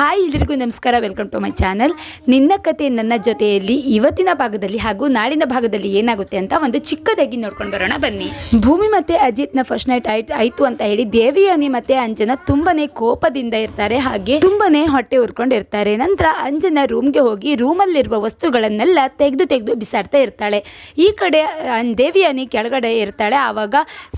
Hi ಎಲ್ಲರಿಗೂ ನಮಸ್ಕಾರ welcome to my channel ನಿನ್ನ ಕತೆ ನನ್ನ ಜೊತೆಯಲ್ಲಿ ಇವತ್ತಿನ ಭಾಗದಲ್ಲಿ ಹಾಗೂ ನಾಳಿನ ಭಾಗದಲ್ಲಿ ಏನಾಗುತ್ತೆ ಅಂತ ಒಂದು ಚಿಕ್ಕದಾಗಿ ನೋಡ್ಕೊಂಡು ಬರೋಣ, ಬನ್ನಿ. ಭೂಮಿ ಮತ್ತೆ ಅಜಿತ್ನ ಫಸ್ಟ್ ನೈಟ್ ಆಯ್ತು ಅಂತ ಹೇಳಿ ದೇವಿಯಾನಿ ಮತ್ತೆ ಅಂಜನ ತುಂಬಾನೇ ಕೋಪದಿಂದ ಇರ್ತಾರೆ, ಹಾಗೆ ತುಂಬಾನೇ ಹೊಟ್ಟೆ ಉರ್ಕೊಂಡಿರ್ತಾರೆ ನಂತರ ಅಂಜನ ರೂಮ್ಗೆ ಹೋಗಿ ರೂಮಲ್ಲಿರುವ ವಸ್ತುಗಳನ್ನೆಲ್ಲ ತೆಗೆದು ತೆಗೆದು ಬಿಸಾಡ್ತಾ ಇರ್ತಾಳೆ. ಈ ಕಡೆ ದೇವಿಯಾನಿ ಕೆಳಗಡೆ ಇರ್ತಾಳೆ. ಆವಾಗ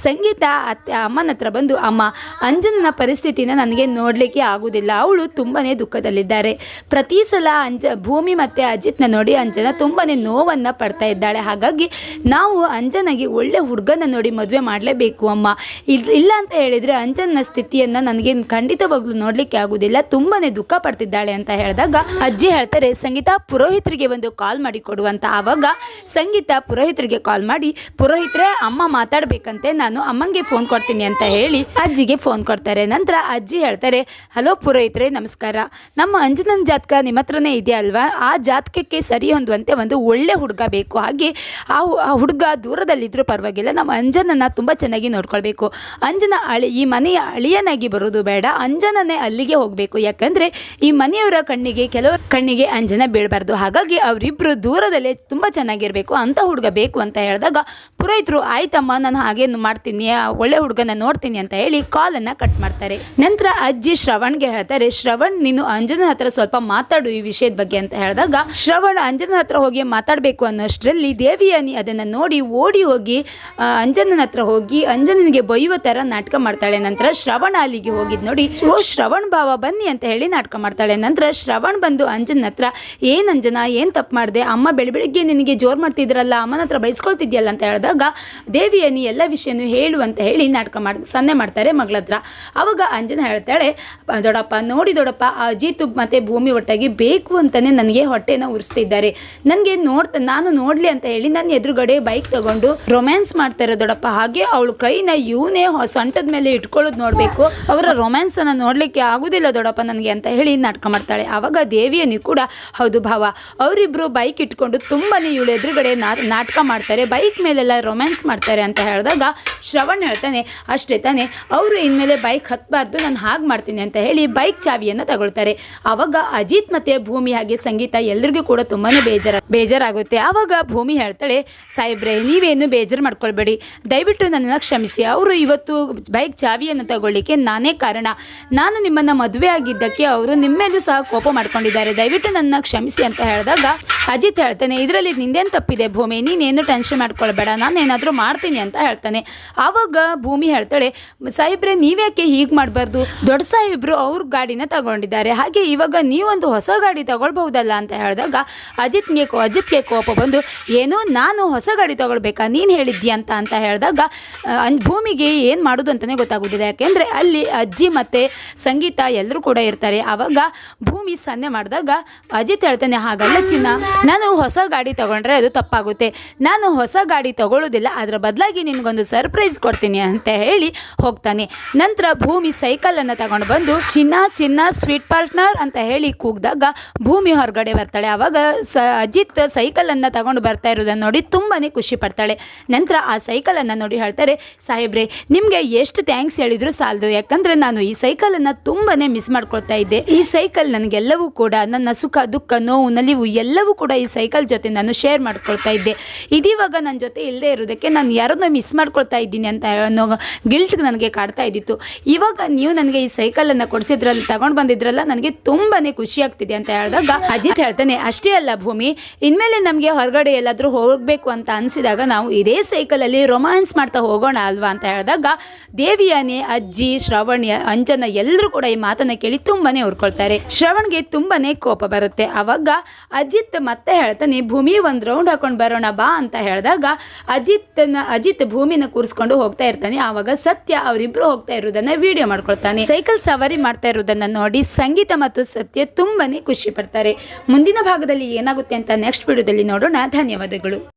ಸಂಗೀತ ಅತ್ತೆ, ಅಮ್ಮನ ಹತ್ರ ಬಂದು, ಅಮ್ಮ, ಅಂಜನನ ಪರಿಸ್ಥಿತಿನ ನನಗೆ ನೋಡಲಿಕ್ಕೆ ಆಗುವುದಿಲ್ಲ ಅವಳು ತುಂಬಾನೇ ದುಃಖದಲ್ಲಿದ್ದಾರೆ. ಪ್ರತಿ ಸಲ ಅಂಜ, ಭೂಮಿ ಮತ್ತೆ ಅಜಿತ್ನ ನೋಡಿ ಅಂಜನ ತುಂಬಾನೇ ನೋವನ್ನ ಪಡ್ತಾ ಇದ್ದಾಳೆ. ಹಾಗಾಗಿ ನಾವು ಅಂಜನಗೆ ಒಳ್ಳೆ ಹುಡುಗನ ನೋಡಿ ಮದುವೆ ಮಾಡಲೇಬೇಕು ಅಮ್ಮ. ಇಲ್, ಇಲ್ಲ ಅಂತ ಹೇಳಿದ್ರೆ ಅಂಜನ ಸ್ಥಿತಿಯನ್ನ ನನಗೆ ಖಂಡಿತವಾಗ್ಲೂ ನೋಡಲಿಕ್ಕೆ ಆಗೋದಿಲ್ಲ. ತುಂಬಾನೇ ದುಃಖ ಪಡ್ತಿದ್ದಾಳೆ ಅಂತ ಹೇಳಿದಾಗ ಅಜ್ಜಿ ಹೇಳ್ತಾರೆ, ಸಂಗೀತ, ಪುರೋಹಿತರಿಗೆ ಒಂದು ಕಾಲ್ ಮಾಡಿ ಕೊಡುವಂತ ಆವಾಗ ಸಂಗೀತ ಪುರೋಹಿತರಿಗೆ ಕಾಲ್ ಮಾಡಿ, ಪುರೋಹಿತರೆ, ಅಮ್ಮ ಮಾತಾಡಬೇಕಂತೆ. ನಾನು ಅಮ್ಮಂಗೆ ಫೋನ್ ಕೊಡ್ತೀನಿ ಅಂತ ಹೇಳಿ ಅಜ್ಜಿಗೆ ಫೋನ್ ಕೊಡ್ತಾರೆ. ನಂತರ ಅಜ್ಜಿ ಹೇಳ್ತಾರೆ, ಹಲೋ ಪುರೋಹಿತರೆ, ನಮಸ್ಕಾರ. ನಮ್ಮ ಅಂಜನನ್ ಜಾತಕ ನಿಮ್ಮ ಹತ್ರನೇ ಇದೆ ಅಲ್ವಾ? ಆ ಜಾತಕಕ್ಕೆ ಸರಿ ಹೊಂದುವಂತೆ ಒಂದು ಒಳ್ಳೆ ಹುಡುಗ ಬೇಕು. ಹಾಗೆ ಆ ಹುಡುಗ ದೂರದಲ್ಲಿದ್ದರೂ ಪರವಾಗಿಲ್ಲ, ನಮ್ಮ ಅಂಜನನ್ನ ತುಂಬ ಚೆನ್ನಾಗಿ ನೋಡ್ಕೊಳ್ಬೇಕು. ಅಂಜನ ಅಳಿ, ಈ ಮನೆಯ ಅಳಿಯನಾಗಿ ಬರೋದು ಬೇಡ, ಅಂಜನನೇ ಅಲ್ಲಿಗೆ ಹೋಗಬೇಕು. ಯಾಕಂದರೆ ಈ ಮನೆಯವರ ಕಣ್ಣಿಗೆ, ಕೆಲವರ ಕಣ್ಣಿಗೆ ಅಂಜನ ಬೀಳಬಾರ್ದು. ಹಾಗಾಗಿ ಅವರಿಬ್ಬರು ದೂರದಲ್ಲೇ ತುಂಬ ಚೆನ್ನಾಗಿರಬೇಕು, ಅಂತ ಹುಡುಗ ಬೇಕು ಅಂತ ಹೇಳಿದಾಗ, ಪುರೋಹಿತರು, ಆಯ್ತಮ್ಮ, ನಾನು ಹಾಗೆ ಮಾಡ್ತೀನಿ ಒಳ್ಳೆ ಹುಡುಗನ ನೋಡ್ತೀನಿ ಅಂತ ಹೇಳಿ ಕಾಲನ್ನು ಕಟ್ ಮಾಡ್ತಾರೆ. ನಂತರ ಅಜ್ಜಿ ಶ್ರವಣ್ಗೆ ಹೇಳ್ತಾರೆ, ಶ್ರವಣ್ ನೀನು ಅಂಜನ ಹತ್ರ ಸ್ವಲ್ಪ ಮಾತಾಡು ಈ ವಿಷಯದ ಬಗ್ಗೆ ಅಂತ ಹೇಳಿದಾಗ, ಶ್ರವಣ ಅಂಜನ ಹತ್ರ ಹೋಗಿ ಮಾತಾಡಬೇಕು ಅನ್ನೋಷ್ಟರಲ್ಲಿ ದೇವಿಯಾನಿ ಅದನ್ನು ನೋಡಿ ಓಡಿ ಹೋಗಿ ಅಂಜನನ ಹತ್ರ ಹೋಗಿ ಅಂಜನನಿಗೆ ಬೈಯುವ ಥರ ನಾಟಕ ಮಾಡ್ತಾಳೆ. ನಂತರ ಶ್ರವಣ ಅಲ್ಲಿಗೆ ಹೋಗಿದ್ ನೋಡಿ, ಓ, ಶ್ರವಣ್ ಭಾವ ಬನ್ನಿ ಅಂತ ಹೇಳಿ ನಾಟಕ ಮಾಡ್ತಾಳೆ. ನಂತರ ಶ್ರವಣ್ ಬಂದು ಅಂಜನ ಹತ್ರ, ಏನು ಅಂಜನ, ಏನ್ ತಪ್ಪು ಮಾಡಿದೆ? ಅಮ್ಮ ಬೆಳಬೆಳಿಗ್ಗೆ ನಿನಗೆ ಜೋರು ಮಾಡ್ತಿದ್ರಲ್ಲ, ಅಮ್ಮನ ಹತ್ರ ಬೈಸ್ಕೊಳ್ತಿದ್ಯಲ್ಲ ಅಂತ ಹೇಳಿದಾಗ, ದೇವಿಯನಿ ಎಲ್ಲ ವಿಷಯನೂ ಹೇಳು ಅಂತ ಹೇಳಿ ನಾಟಕ ಮಾಡಿ, ಸನ್ನೆ ಮಾಡ್ತಾರೆ ಮಗಳ ಹತ್ರ ಅವಾಗ ಅಂಜನ ಹೇಳ್ತಾಳೆ ದೊಡಪ್ಪ, ನೋಡಿ ದೊಡ್ಡಪ್ಪ ಅಜಿತ್ ಮತ್ತೆ ಭೂಮಿ ಒಟ್ಟಾಗಿ ಬೇಕು ಅಂತಲೇ ನನಗೆ ಹೊಟ್ಟೆನ ಉರಿಸ್ತಿದ್ದಾರೆ. ನನಗೆ ನೋಡ್ತಾ, ನಾನು ನೋಡಲಿ ಅಂತ ಹೇಳಿ ನನ್ನ ಎದುರುಗಡೆ ಬೈಕ್ ತಗೊಂಡು ರೊಮ್ಯಾನ್ಸ್ ಮಾಡ್ತಾರೆ ದೊಡ್ಡಪ್ಪ ಹಾಗೆ ಅವಳು ಕೈನ ಇವನೇ ಸೊಂಟದ ಮೇಲೆ ಇಟ್ಕೊಳ್ಳೋದು ನೋಡಬೇಕು. ಅವರ ರೊಮ್ಯಾನ್ಸನ್ನು ನೋಡಲಿಕ್ಕೆ ಆಗೋದಿಲ್ಲ ದೊಡಪ್ಪ ನನಗೆ ಅಂತ ಹೇಳಿ ನಾಟಕ ಮಾಡ್ತಾಳೆ. ಆವಾಗ ದೇವಿಯನ್ನು ಕೂಡ, ಹೌದು ಭಾವ ಅವರಿಬ್ಬರು ಬೈಕ್ ಇಟ್ಕೊಂಡು ತುಂಬಾ ಇವಳು ಎದುರುಗಡೆ ನಾಟಕ ಮಾಡ್ತಾರೆ. ಬೈಕ್ ಮೇಲೆಲ್ಲ ರೊಮ್ಯಾನ್ಸ್ ಮಾಡ್ತಾರೆ ಅಂತ ಹೇಳಿದಾಗ ಶ್ರವಣ್ ಹೇಳ್ತಾನೆ, ಅಷ್ಟೇ ತಾನೆ, ಅವರು ಇನ್ಮೇಲೆ ಬೈಕ್ ಹತ್ತಬಾರ್ದು ನಾನು ಹಾಗೆ ಮಾಡ್ತೀನಿ ಅಂತ ಹೇಳಿ ಬೈಕ್ ಚಾವಿಯನ್ನು ತಗೊಳ್ತಾರೆ ಆವಾಗ ಅಜಿತ್ ಮತ್ತೆ ಭೂಮಿ ಹಾಗೆ ಸಂಗೀತ ಎಲ್ರಿಗೂ ಕೂಡ ತುಂಬಾ ಬೇಜಾರ, ಬೇಜಾರಾಗುತ್ತೆ. ಆವಾಗ ಭೂಮಿ ಹೇಳ್ತಾಳೆ, ಸಾಹೇಬ್ರೆ, ನೀವೇನು ಬೇಜಾರು ಮಾಡ್ಕೊಳ್ಬೇಡಿ. ದಯವಿಟ್ಟು ನನ್ನನ್ನು ಕ್ಷಮಿಸಿ. ಅವರು ಇವತ್ತು ಬೈಕ್ ಚಾವಿಯನ್ನು ತಗೊಳ್ಳಿಕ್ಕೆ ನಾನೇ ಕಾರಣ. ನಾನು ನಿಮ್ಮನ್ನು ಮದುವೆ ಆಗಿದ್ದಕ್ಕೆ ಅವರು ನಿಮ್ಮೇಲೂ ಸಹ ಕೋಪ ಮಾಡ್ಕೊಂಡಿದ್ದಾರೆ. ದಯವಿಟ್ಟು ನನ್ನ ಕ್ಷಮಿಸಿ ಅಂತ ಹೇಳಿದಾಗ ಅಜಿತ್ ಹೇಳ್ತಾನೆ, ಇದರಲ್ಲಿ ನಿಂದೇನು ತಪ್ಪಿದೆ ಭೂಮಿ? ನೀನೇನು ಟೆನ್ಷನ್ ಮಾಡ್ಕೊಳ್ಬೇಡ. ನಾನು ಏನಾದರೂ ಮಾಡ್ತೀನಿ ಅಂತ ಹೇಳ್ತಾನೆ. ಆವಾಗ ಭೂಮಿ ಹೇಳ್ತಾಳೆ, ಸಾಹೇಬ್ರೆ, ನೀವ್ಯಾಕೆ ಹೀಗೆ ಮಾಡಬಾರ್ದು? ದೊಡ್ಡ ಸಾಹೇಬ್ರು ಅವ್ರ ಗಾಡಿನ ತಗೊಂಡಿದ್ದಾರೆ. ಹಾಗೆ ಇವಾಗ ನೀವೊಂದು ಹೊಸ ಗಾಡಿ ತಗೊಳ್ಬಹುದಲ್ಲ ಅಂತ ಹೇಳಿದಾಗ ಅಜಿತ್ಗೆ ಅಜಿತ್ಗೆ ಕೋಪ ಬಂದು, ಏನು ನಾನು ಹೊಸ ಗಾಡಿ ತಗೊಳ್ಬೇಕಾ? ನೀನು ಹೇಳಿದ್ಯಾ ಅಂತ ಅಂತ ಹೇಳಿದಾಗ ಭೂಮಿಗೆ ಏನು ಮಾಡೋದು ಅಂತಲೇ ಗೊತ್ತಾಗೋದಿಲ್ಲ. ಯಾಕೆಂದರೆ ಅಲ್ಲಿ ಅಜ್ಜಿ ಮತ್ತು ಸಂಗೀತ ಎಲ್ಲರೂ ಕೂಡ ಇರ್ತಾರೆ. ಆವಾಗ ಭೂಮಿ ಸನ್ನೆ ಮಾಡಿದಾಗ ಅಜಿತ್ ಹೇಳ್ತಾನೆ, ಹಾಗಲ್ಲ ಚಿನ್ನ, ನಾನು ಹೊಸ ಗಾಡಿ ತಗೊಂಡ್ರೆ ಅದು ತಪ್ಪಾಗುತ್ತೆ. ನಾನು ಹೊಸ ಗಾಡಿ ತಗೊಳ್ಳೋದಿಲ್ಲ ಅದರ ಬದಲಾಗಿ ನಿನಗೊಂದು ಸರ್ಪ್ರೈಸ್ ಕೊಡ್ತೀನಿ ಅಂತ ಹೇಳಿ ಹೋಗ್ತಾನೆ. ನಂತರ ಭೂಮಿ ಸೈಕಲನ್ನು ತಗೊಂಡು ಬಂದು, ಚಿನ್ನ ಚಿನ್ನ, ಸ್ವೀಟ್ ಪಾರ್ಟ್ನರ್ ಅಂತ ಹೇಳಿ ಕೂಗಿದಾಗ ಭೂಮಿ ಹೊರಗಡೆ ಬರ್ತಾಳೆ. ಆವಾಗ ಸ ಅಜಿತ್ ಸೈಕಲನ್ನು ತಗೊಂಡು ಬರ್ತಾ ಇರೋದನ್ನು ನೋಡಿ ತುಂಬಾ ಖುಷಿ ಪಡ್ತಾಳೆ. ನಂತರ ಆ ಸೈಕಲನ್ನು ನೋಡಿ ಹೇಳ್ತಾರೆ, ಸಾಹೇಬ್ರೆ, ನಿಮಗೆ ಎಷ್ಟು ಥ್ಯಾಂಕ್ಸ್ ಹೇಳಿದರೂ ಸಾಲದು. ಯಾಕಂದರೆ ನಾನು ಈ ಸೈಕಲನ್ನು ತುಂಬಾ ಮಿಸ್ ಮಾಡ್ಕೊಳ್ತಾ ಇದ್ದೆ. ಈ ಸೈಕಲ್ ನನಗೆಲ್ಲವೂ ಕೂಡ, ನನ್ನ ಸುಖ, ದುಃಖ, ನೋವು, ನಲಿವು ಎಲ್ಲವೂ ಕೂಡ ಈ ಸೈಕಲ್ ಜೊತೆ ನಾನು ಶೇರ್ ಮಾಡ್ಕೊಳ್ತಾ ಇದ್ದೆ. ಇದೀವಾಗ ನನ್ನ ಜೊತೆ ಇಲ್ಲದೆ ಇರೋದಕ್ಕೆ ನಾನು ಯಾರನ್ನೋ ಮಿಸ್ ಮಾಡ್ಕೊಳ್ತಾ ಇದ್ದೀನಿ ಅಂತ ಅನ್ನೋ ಗಿಲ್ಟ್ ನನಗೆ ಕಾಡ್ತಾ ಇದ್ದಿತ್ತು. ಇವಾಗ ನೀವು ನನಗೆ ಈ ಸೈಕಲನ್ನು ಕೊಡಿಸಿದ್ರಲ್ಲಿ, ತಗೊಂಡು ಬಂದಿದ್ರಲ್ಲ ನನಗೆ ತುಂಬಾನೇ ಖುಷಿ ಆಗ್ತಿದೆ ಅಂತ ಹೇಳಿದಾಗ ಅಜಿತ್ ಹೇಳ್ತಾನೆ, ಅಷ್ಟೇ ಅಲ್ಲ ಭೂಮಿ, ಇನ್ಮೇಲೆ ನಮಗೆ ಹೊರಗಡೆ ಎಲ್ಲಾದರೂ ಹೋಗಬೇಕು ಅಂತ ಅನಿಸಿದಾಗ ನಾವು ಇದೇ ಸೈಕಲಲ್ಲಿ ರೊಮ್ಯಾನ್ಸ್ ಮಾಡ್ತಾ ಹೋಗೋಣ ಅಲ್ವಾ? ಅಂತ ಹೇಳಿದಾಗ ದೇವಿಯಾನೆ, ಅಜ್ಜಿ, ಶ್ರವಣ್ಯ, ಅಂಜನ ಎಲ್ಲರೂ ಕೂಡ ಈ ಮಾತನ್ನ ಕೇಳಿ ತುಂಬಾನೇ ಹುರ್ಕೊಳ್ತಾರೆ ಶ್ರವಣ್ಗೆ ತುಂಬಾನೇ ಕೋಪ ಬರುತ್ತೆ. ಅವಾಗ ಅಜಿತ್ ಮತ್ತೆ ಹೇಳ್ತಾನೆ, ಭೂಮಿ, ಒಂದು ರೌಂಡ್ ಹಾಕೊಂಡು ಬರೋಣ ಬಾ ಅಂತ ಹೇಳಿದಾಗ ಅಜಿತ್ನ, ಅಜಿತ್ ಭೂಮಿನ ಕೂರಿಸ್ಕೊಂಡು ಹೋಗ್ತಾ ಇರ್ತಾನೆ. ಆವಾಗ ಸತ್ಯ ಅವರಿಬ್ರು ಹೋಗ್ತಾ ಇರೋದನ್ನ ವಿಡಿಯೋ ಮಾಡ್ಕೊಳ್ತಾನೆ. ಸೈಕಲ್ ಸವಾರಿ ಮಾಡ್ತಾ ಇರೋದನ್ನ ನೋಡಿ ಸಂಗೀತ ಮತ್ತು ಸತ್ಯ ತುಂಬಾನೇ ಖುಷಿ ಪಡ್ತಾರೆ. ಮುಂದಿನ ಭಾಗದಲ್ಲಿ ಏನಾಗುತ್ತೆ ಅಂತ ನೆಕ್ಸ್ಟ್ ವಿಡಿಯೋದಲ್ಲಿ ನೋಡೋಣ. ಧನ್ಯವಾದಗಳು.